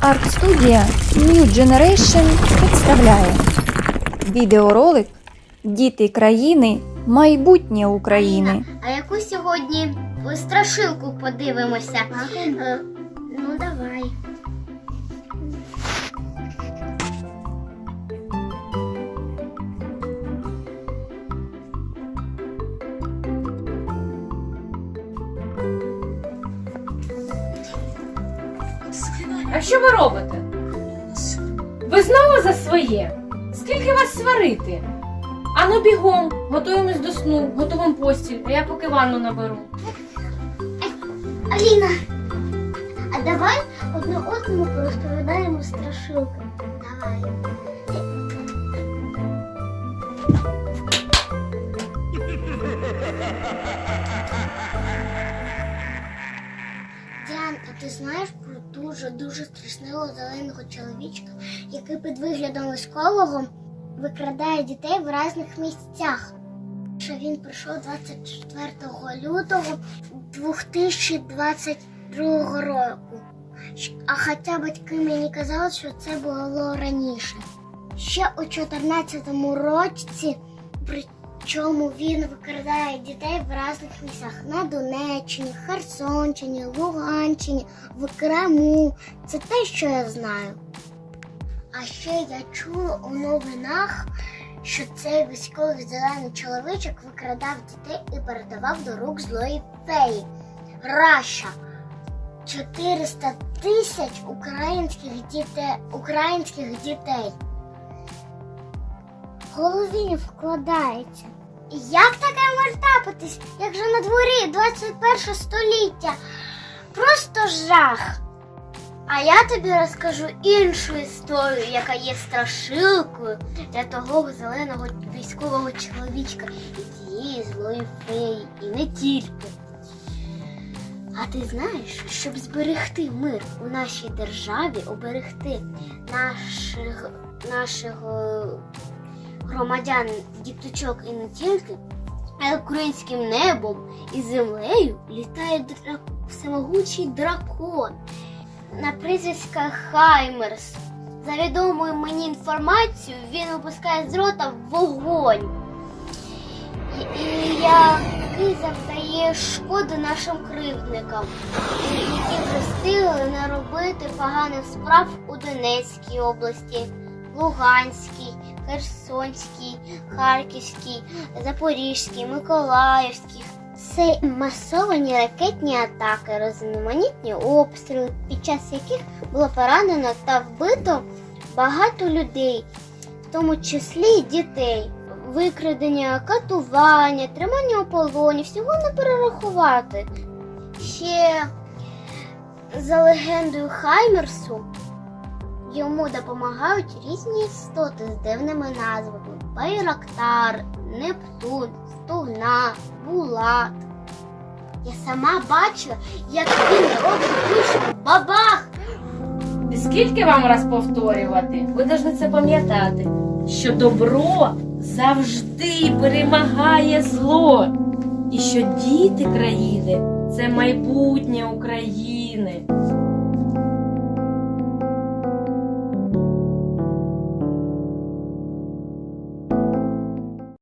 Арт-студія New Generation представляє відеоролик Діти країни, майбутнє України. А яку сьогодні страшилку подивимося? Е, Ну, давай. А що ви робите? Ви знову за своє? Скільки вас сварити? Ану бігом, готуємось до сну, готуємо постіль, а я поки ванну наберу. Аліна, а давай одне одному порозповідаємо страшилки. Давай. А ти знаєш про дуже дуже страшного зеленого чоловічка, який під виглядом військового викрадає дітей в різних місцях. Що він прийшов 24 лютого 2022 року. А хоча батьки мені казали, що це було раніше. Ще у 14-му році, причому він викрадає дітей в різних місцях на Донеччині, Херсонщині, Луганщині, в Криму. Це те, що я знаю. А ще я чула у новинах, що цей військовий зелений чоловічок викрадав дітей і передавав до рук злої феї. Раша. 400 тисяч українських дітей, українських дітей. Голові не вкладається. Як таке може трапитись? Як же на дворі 21 століття? Просто жах. А я тобі розкажу іншу історію, яка є страшилкою для того зеленого військового чоловічка і тієї злої феї, і не тільки. А ти знаєш, щоб зберегти мир у нашій державі, оберегти наших, е, громадян, діточок і не тільки, а українським небом і землею літає дра... всемогучий дракон на прізвиська Хаймерс. За відомою мені інформацією, він випускає з рота вогонь. Який завдає шкоди нашим кривдникам, які вже встигли наробити поганих справ у Донецькій області, Луганській, Херсонській, Харківській, Запорізькій, Миколаївській. Це масовані ракетні атаки, різноманітні обстріли, під час яких було поранено та вбито багато людей, в тому числі й дітей. Викрадення, катування, тримання у полоні, всього не перерахувати. Ще за легендою Хаймерсу йому допомагають різні істоти з дивними назвами: Байрактар, Нептун, Стугна, Булат. Я сама бачила, як він робить пишу бабах. Скільки вам раз повторювати? Ви повинні це пам'ятати, що добро завжди перемагає зло. І що діти країни це майбутнє України.